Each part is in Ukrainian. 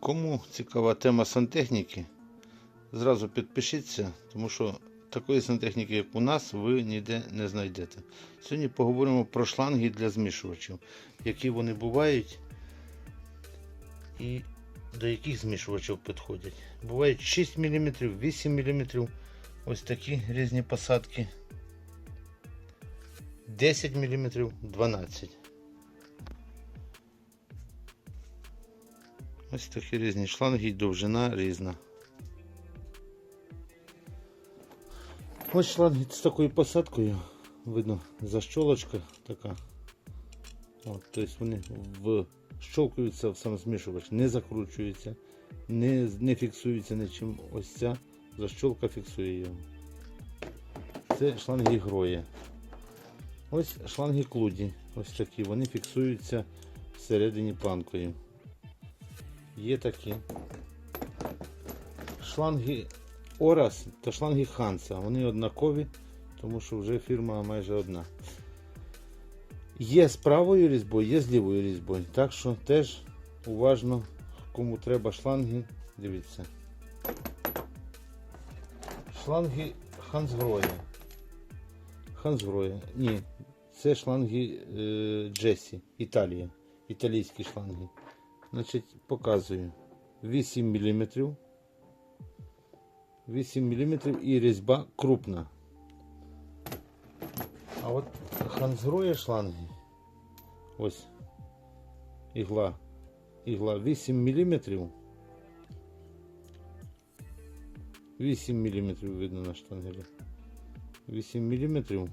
Кому цікава тема сантехніки, зразу підпишіться, тому що такої сантехніки, як у нас, ви ніде не знайдете. Сьогодні поговоримо про шланги для змішувачів, які вони бувають і до яких змішувачів підходять. Бувають 6 мм, 8 мм, ось такі різні посадки. 10 мм, 12 Ось такі різні шланги і довжина різна. Ось шланги з такою посадкою. Видно, защолочка така. От, тобто вони вщолкуються в сам змішувач, не закручуються, не, не фіксуються нічим. Ось ця защолка фіксує його. Це шланги гроє. Ось шланги клуді. Ось такі. Вони фіксуються всередині планкою. Є такі. Шланги Орас та шланги Ханса. Вони однакові, тому що вже фірма майже одна. Є з правою різьбою, є з лівою різьбою. Так що теж уважно, кому треба шланги, дивіться. Шланги Хансгроя. Хансгроя. Ні, це шланги е, Джесі, Італія. Італійські шланги. Значить, показую 8 мм. 8 мм і різьба крупна. А от ханзгроє шланги. Ось ігла. Ігла 8 мм. 8 мм видно на штангелі. 8 мм.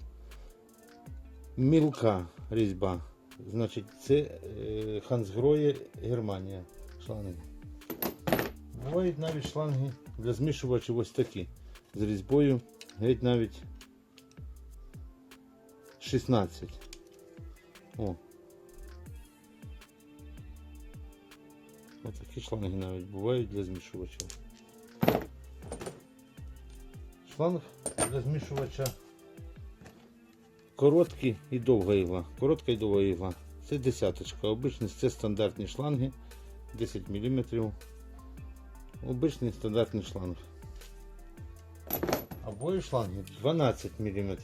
Мілка різьба. Значить, це е, Хансгроє Германія шланги. Бувають навіть шланги для змішувачів ось такі. З різьбою геть навіть 16. О. Ось такі шланги навіть бувають для змішувачів. Шланг для змішувача Короткий і довга ігла. Коротка і довга ігла. Це десяточка. Обичні це стандартні шланги 10 мм. Обичний стандартний шланг. Обоє шланги 12 мм.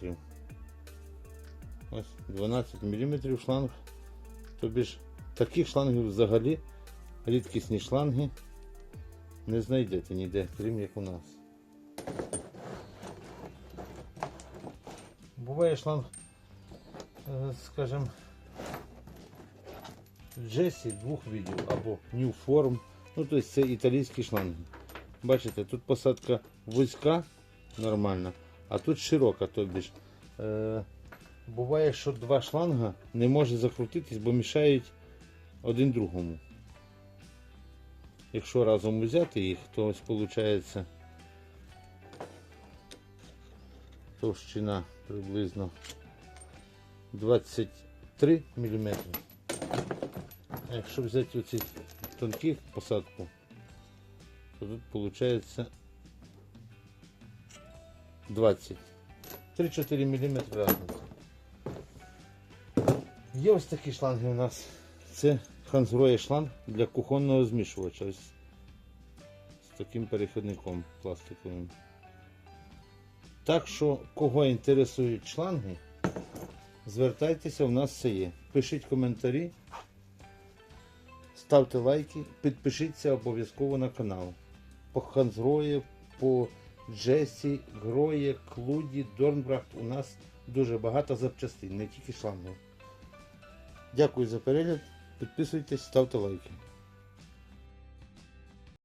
Ось 12 мм шланг. Тобі ж таких шлангів взагалі рідкісні шланги не знайдете ніде, крім як у нас. Буває шланг, скажімо, Джесі двох видів або New Form. Ну, тобто це італійські шланги. Бачите, тут посадка вузька, нормальна, а тут широка. Тобі ж. Е, буває, що два шланга не може закрутитись, бо мішають один другому. Якщо разом взяти їх, то ось виходить товщина приблизно 23 мм. А якщо взяти оці тонкі посадку, то тут виходить 20. 3-4 мм разниця. Є ось такі шланги у нас. Це Хансгроє шланг для кухонного змішувача. З таким перехідником пластиковим. Так що, кого інтересують шланги, звертайтеся, у нас все є. Пишіть коментарі, ставте лайки, підпишіться обов'язково на канал. По Ханзрої, по Джесі, Гроє, Клуді, Дорнбрахт у нас дуже багато запчастин, не тільки шланги. Дякую за перегляд. Підписуйтесь, ставте лайки.